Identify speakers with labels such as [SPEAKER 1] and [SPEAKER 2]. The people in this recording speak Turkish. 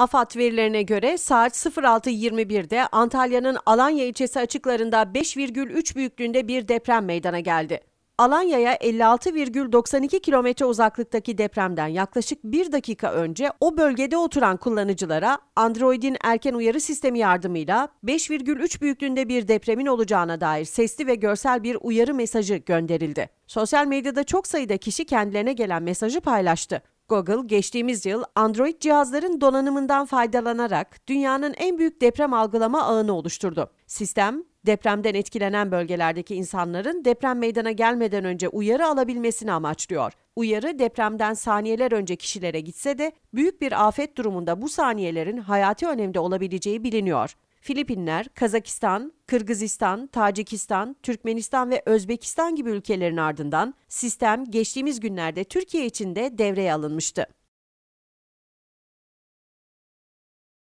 [SPEAKER 1] AFAD verilerine göre saat 06.21'de Antalya'nın Alanya ilçesi açıklarında 5,3 büyüklüğünde bir deprem meydana geldi. Alanya'ya 56,92 kilometre uzaklıktaki depremden yaklaşık bir dakika önce o bölgede oturan kullanıcılara Android'in erken uyarı sistemi yardımıyla 5,3 büyüklüğünde bir depremin olacağına dair sesli ve görsel bir uyarı mesajı gönderildi. Sosyal medyada çok sayıda kişi kendilerine gelen mesajı paylaştı. Google geçtiğimiz yıl Android cihazların donanımından faydalanarak dünyanın en büyük deprem algılama ağını oluşturdu. Sistem, depremden etkilenen bölgelerdeki insanların deprem meydana gelmeden önce uyarı alabilmesini amaçlıyor. Uyarı depremden saniyeler önce kişilere gitse de büyük bir afet durumunda bu saniyelerin hayati önemde olabileceği biliniyor. Filipinler, Kazakistan, Kırgızistan, Tacikistan, Türkmenistan ve Özbekistan gibi ülkelerin ardından sistem geçtiğimiz günlerde Türkiye için de devreye alınmıştı.